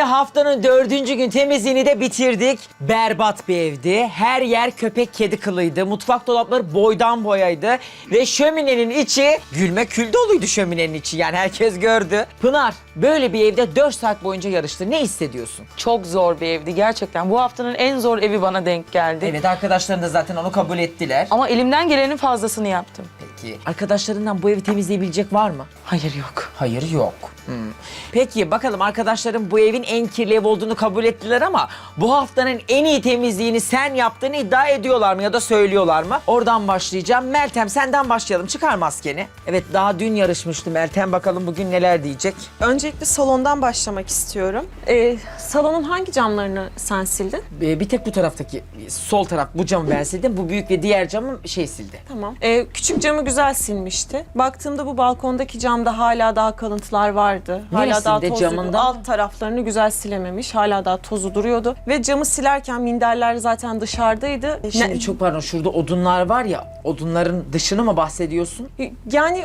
Haftanın dördüncü gün temizliğini de bitirdik. Berbat bir evdi. Her yer köpek kedi kılıydı. Mutfak dolapları boydan boyaydı. Ve şöminenin içi gülme kül doluydu şöminenin içi. Yani herkes gördü. Pınar böyle bir evde 4 saat boyunca yarıştı. Ne hissediyorsun? Çok zor bir evdi gerçekten. Bu haftanın en zor evi bana denk geldi. Evet arkadaşların da zaten onu kabul ettiler. Ama elimden gelenin fazlasını yaptım. Peki arkadaşlarından bu evi temizleyebilecek var mı? Hayır yok. Hayır yok. Hmm. Peki bakalım arkadaşlarım bu evin en kirli ev olduğunu kabul ettiler ama bu haftanın en iyi temizliğini sen yaptığını iddia ediyorlar mı ya da söylüyorlar mı? Oradan başlayacağım. Meltem senden başlayalım. Çıkar maskeni. Evet daha dün yarışmıştı Meltem. Bakalım bugün neler diyecek. Öncelikle salondan başlamak istiyorum. Ee, salonun hangi camlarını sen sildin? Ee, bir tek bu taraftaki sol taraf bu camı ben sildim. Bu büyük ve diğer camı şey sildi. Tamam. Ee, küçük camı güzel silmişti. Baktığımda bu balkondaki camda hala daha kalıntılar vardı. Hala daha tozlu. camında? Alt taraflarını güzel silememiş. Hala daha tozu duruyordu. Ve camı silerken minderler zaten dışarıdaydı. Şimdi Ne- çok pardon şurada odunlar var ya odunların dışını mı bahsediyorsun? Yani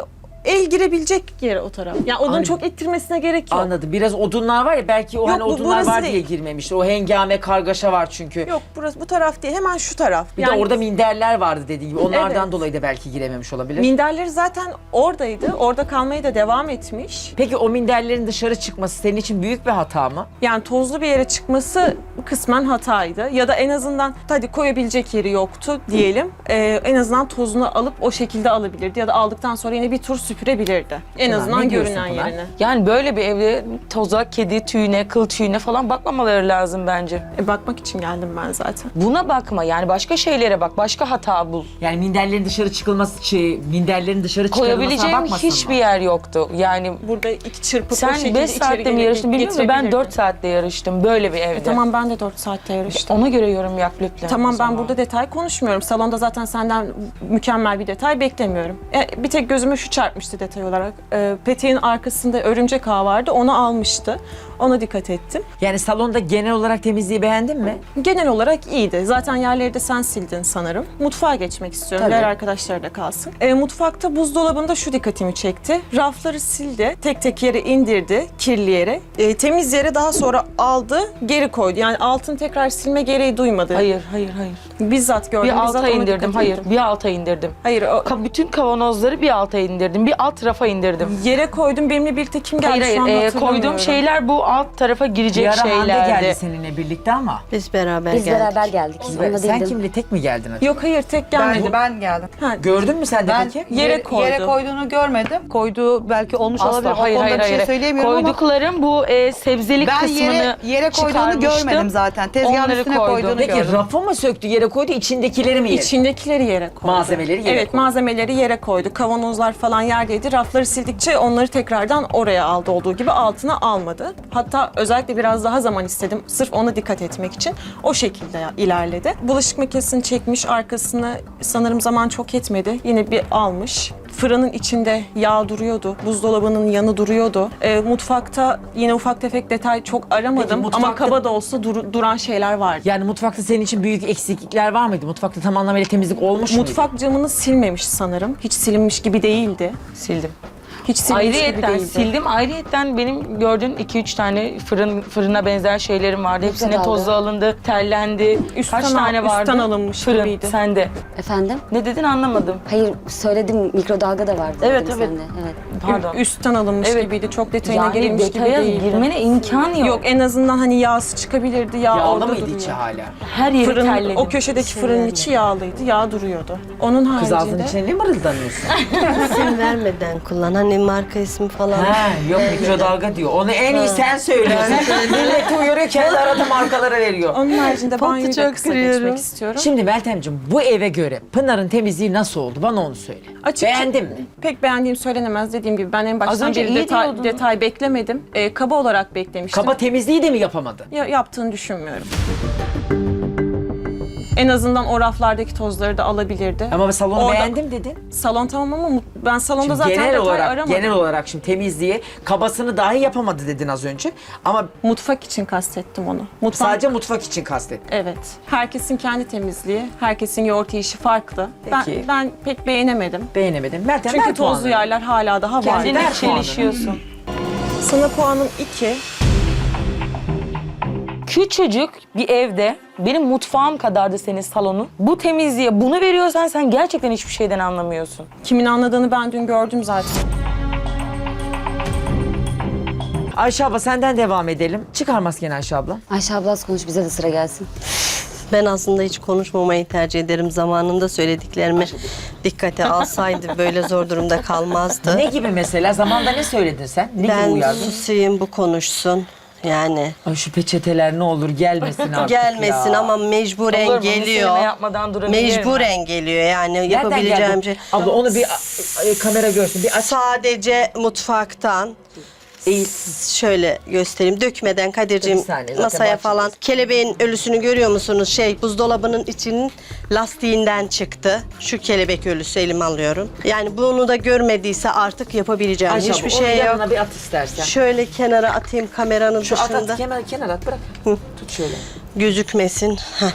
el girebilecek yere o taraf. Yani odun Anladım. çok ittirmesine gerek yok. Anladım. Biraz odunlar var ya belki o Yok, hani bu- odunlar var diye değil. girmemiştir. O hengame kargaşa var çünkü. Yok burası bu taraf değil. Hemen şu taraf. Bir de orada minderler vardı dediği gibi. Onlardan Evet. dolayı da belki girememiş olabilir. minderleri zaten oradaydı. Orada kalmaya da devam etmiş. Peki o minderlerin dışarı çıkması senin için büyük bir hata mı? Yani tozlu bir yere çıkması kısmen hataydı. Ya da en azından hadi koyabilecek yeri yoktu diyelim. Ee, en azından tozunu alıp o şekilde alabilirdi. Ya da aldıktan sonra yine bir tur süpürebilirdi. En Pınar, azından diyorsun görünen Pınar? yerine. Yani böyle bir evde toza, kedi tüyüne, kıl tüyüne falan bakmamaları lazım bence. E, bakmak için geldim ben zaten. Buna bakma yani başka şeylere bak, başka hata bul. Yani minderlerin dışarı çıkılması, şey, minderlerin dışarı çıkarılmasına Koyabileceğim bakmasın hiçbir mı? yer yoktu. Yani Burada iki çırpıp o sen şekilde 5 içeri saatte mi gelip yarıştın bilmiyorum da ben getirebilirdi. 4 saatte yarıştım böyle bir evde. E, tamam ben de 4 saatte yarıştım. Ona göre yorum yap lütfen. Tamam ben burada detay konuşmuyorum. Salonda zaten senden mükemmel bir detay beklemiyorum. E, bir tek gözüme şu çarpmıştı detay olarak. E, peteğin arkasında örümcek ağı vardı. Onu almıştı. Ona dikkat ettim. Yani salonda genel olarak temizliği beğendin mi? Genel olarak iyiydi. Zaten yerleri de sen sildin sanırım. Mutfağa geçmek istiyorum. Tabii. Diğer arkadaşlar da kalsın. E, mutfakta buzdolabında şu dikkatimi çekti. Rafları sildi. Tek tek yere indirdi. Kirli yere. E, temiz yere daha sonra aldı. Geri koydu. Yani altın tekrar silme gereği duymadı. Hayır, hayır, hayır. Bizzat gördüm. Bir bizzat alta ona indirdim, dikkat hayır. ettim. Bir alta indirdim. Hayır o, Ka- Bütün kavanozları bir alta indirdim. Bir alt rafa indirdim. Yere koydum. Benimle birlikte kim geldi Hayır şu hayır an e, hatırlamıyorum. koyduğum şeyler bu alt tarafa Bir girecek ara Hande şeylerdi. geldi seninle birlikte ama. Biz beraber Biz geldik. beraber geldik. Onunla Sen değildim. kimle tek mi geldin acaba? Yok hayır tek gelmedi. Ben, ben geldim. Ha, Gördün mü sen de Ben peki? Yere yere, koydu. yere koyduğunu görmedim. Koyduğu belki olmuş olabilir. Asla hayır o konuda hayır bir şey hayır. söyleyemiyorum ama Koyduklarım bu e, sebzelik ben kısmını yere, yere koyduğunu çıkarmıştım. görmedim zaten. Tezgahın Onları üstüne koydum. koyduğunu Peki gördüm. rafı mı söktü yere koydu içindekileri mi yedi? İçindekileri yere koydu. Malzemeleri yere Evet koydu. malzemeleri yere koydu. Kavanozlar falan yerdeydi. Rafları sildikçe onları tekrardan oraya aldı olduğu gibi altına almadı. Hatta özellikle biraz daha zaman istedim. Sırf ona dikkat etmek için. O şekilde ilerledi. Bulaşık makinesini çekmiş arkasını sanırım zaman çok yetmedi. Yine bir almış. Fırının içinde yağ duruyordu. Buzdolabının yanı duruyordu. Ee, mutfakta yine ufak tefek detay çok aramadım. Peki, Ama mutfakta- kaba da olsa dur- duran şeyler vardı. Yani mutfakta senin için büyük eksiklikler var mıydı? Mutfakta tam anlamıyla temizlik olmuş muydu? Mutfak camını silmemiş sanırım. Hiç silinmiş gibi değildi. sildim. Hiç silinmiş gibi Ayrıyetten değildi. sildim. Ayrıyetten benim gördüğün 2-3 tane fırın fırına benzer şeylerim vardı. Hepsine kaldı? tozu alındı, tellendi. Üstten Kaç al- tane vardı? üstten alınmış Fırın gibiydi. sende. Efendim? Ne dedin anlamadım. Hayır söyledim mikrodalga da vardı. Evet, dedim evet. sende. evet. Pardon. Üstten alınmış Evet. gibiydi. Çok detayına yani girilmiş gibi detaya değildi. girmene imkan yok. Yok en azından hani yağsı çıkabilirdi. Yağ Yağlı orada mıydı duruyor. içi hala? Her yeri Fırın, terledim. o köşedeki fırının içi yağlıydı. Yağ duruyordu. Onun Kız ağzının haricinde içine ne mırıldanıyorsun? İsim vermeden kullan. Hani marka ismi falan. ha, yok mikrodalga diyor. Onu en iyi sen söylüyorsun. Millet uyarıyor kendi arada markalara veriyor. onun haricinde Potu banyoyu da çok kısa kırıyorum. geçmek istiyorum. Şimdi Meltemciğim bu eve göre Pınar'ın temizliği nasıl oldu? Bana onu söyle. Açıkça- Beğendin mi? Pek beğendiğim söylenemez. Dediğim gibi ben en Az baştan önce bir iyi detay, diyordun. detay beklemedim. Ee, kaba olarak beklemiştim. Kaba temizliği de mi yapamadı? Ya, yaptığını düşünmüyorum. En azından o raflardaki tozları da alabilirdi. Ama salonu Orada- beğendim dedin. Salon tamam ama ben salonda Şimdi zaten genel detay olarak aramadım. genel olarak şimdi temizliği kabasını dahi yapamadı dedin az önce. Ama Mutfak için kastettim onu. Mutfak, sadece mutfak için kastettim. Evet. Herkesin kendi temizliği, herkesin yoğurt yiyişi farklı. Peki. Ben, ben pek beğenemedim. Beğenemedim. Meltem Çünkü ver tozlu puanını. yerler hala daha var. Kendine- Kendine Ver puanını. çelişiyorsun. Sana puanım 2. Küçücük bir evde benim mutfağım kadardı senin salonun. Bu temizliğe bunu veriyorsan sen gerçekten hiçbir şeyden anlamıyorsun. Kimin anladığını ben dün gördüm zaten. Ayşe abla senden devam edelim. Çıkar maskeni Ayşe abla. Ayşe abla az konuş bize de sıra gelsin. Ben aslında hiç konuşmamayı tercih ederim. Zamanında söylediklerimi dikkate alsaydı böyle zor durumda kalmazdı. Ne gibi mesela? Zamanda ne söyledin sen? Ne gibi ben uyardın? susayım bu konuşsun. Yani Ay şu peçeteler ne olur gelmesin artık gelmesin ya. ama mecburen Olur mu? Geliyor. kelime yapmadan durabilir mi? Mecburen geliyor yani Nereden yapabileceğim geldi? şey. Abla onu bir kamera görsün. Bir aç. Sadece mutfaktan Eğil. şöyle göstereyim. Dökmeden Kadir'cim Bir saniye, zaten masaya bahçedeyiz. falan. Kelebeğin ölüsünü görüyor musunuz? Şey buzdolabının içinin lastiğinden çıktı. Şu kelebek ölüsü elime alıyorum. Yani bunu da görmediyse artık yapabileceğim Ayşe hiçbir şey yok. yanına bir at istersen. Şöyle kenara atayım kameranın Şu at dışında. at kenar, kenar at bırak. Tut şöyle. Gözükmesin. Heh.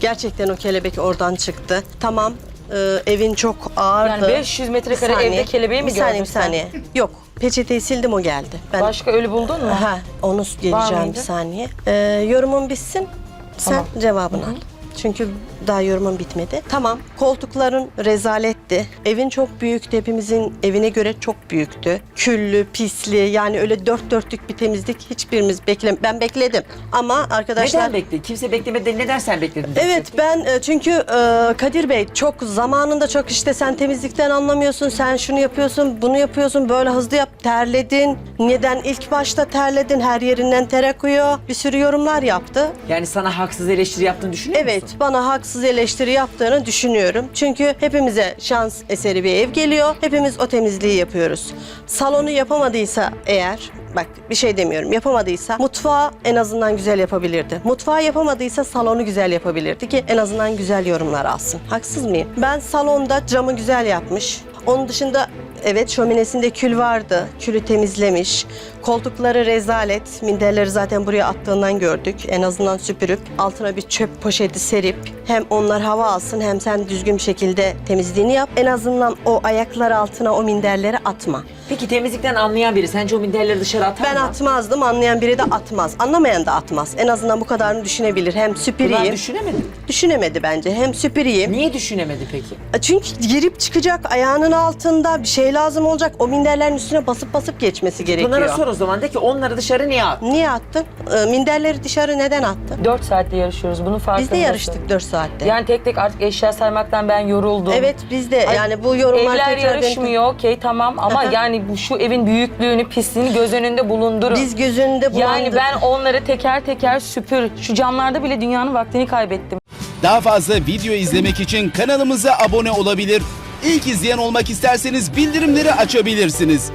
Gerçekten o kelebek oradan çıktı. Tamam. e, evin çok ağırdı. Yani 500 metrekare Bir evde kelebeği mi bir saniye, gördün bir saniye. Yok. Peçeteyi sildim o geldi. Ben Başka ölü buldun mu? Ha, onu geleceğim mıydı? bir saniye. Ee, yorumun bitsin. Sen cevabını al. Çünkü daha yorumum bitmedi. Tamam, koltukların rezaletti. Evin çok büyüktü. Hepimizin evine göre çok büyüktü. Küllü, pisli yani öyle dört dörtlük bir temizlik hiçbirimiz bekle Ben bekledim. Ama arkadaşlar... Neden bekledin? Kimse beklemedi. Neden sen bekledin? Evet ben e, çünkü e, Kadir Bey çok zamanında çok işte sen temizlikten anlamıyorsun, sen şunu yapıyorsun, bunu yapıyorsun, böyle hızlı yap, terledin. Neden ilk başta terledin, her yerinden ter akıyor. Bir sürü yorumlar yaptı. Yani sana haksız eleştiri yaptığını düşünüyor Evet musun? bana haksız eleştiri yaptığını düşünüyorum. Çünkü hepimize şans eseri bir ev geliyor. Hepimiz o temizliği yapıyoruz. Salonu yapamadıysa eğer bak bir şey demiyorum yapamadıysa mutfağı en azından güzel yapabilirdi. Mutfağı yapamadıysa salonu güzel yapabilirdi ki en azından güzel yorumlar alsın. Haksız mıyım? Ben salonda camı güzel yapmış. Onun dışında evet şöminesinde kül vardı. Külü temizlemiş. Koltukları rezalet. Minderleri zaten buraya attığından gördük. En azından süpürüp altına bir çöp poşeti serip hem onlar hava alsın hem sen düzgün bir şekilde temizliğini yap. En azından o ayaklar altına o minderleri atma. Peki temizlikten anlayan biri sence o minderleri dışarı atar Ben mı? atmazdım, anlayan biri de atmaz. Anlamayan da atmaz. En azından bu kadarını düşünebilir. Hem Ulan süpüreyim. düşünemedim. Düşünemedi bence. Hem süpüreyim. Niye düşünemedi peki? Çünkü girip çıkacak ayağının altında bir şey lazım olacak. O minderlerin üstüne basıp basıp geçmesi gerekiyor. Pınar'a sor o zaman de ki onları dışarı niye at? Niye attın? Ee, minderleri dışarı neden attın? 4 saatte yarışıyoruz. Bunun farkında Biz de yarıştık 4 saatte. Yani tek tek artık eşya saymaktan ben yoruldum. evet biz de Ay, yani bu yorumlar Evler tekrar yarışmıyor okey tamam ama yani bu şu evin büyüklüğünü, pisliğini göz önünde bulundurun. Biz göz önünde bulandık. yani ben onları teker teker süpür. Şu camlarda bile dünyanın vaktini kaybettim. Daha fazla video izlemek için kanalımıza abone olabilir. İlk izleyen olmak isterseniz bildirimleri açabilirsiniz.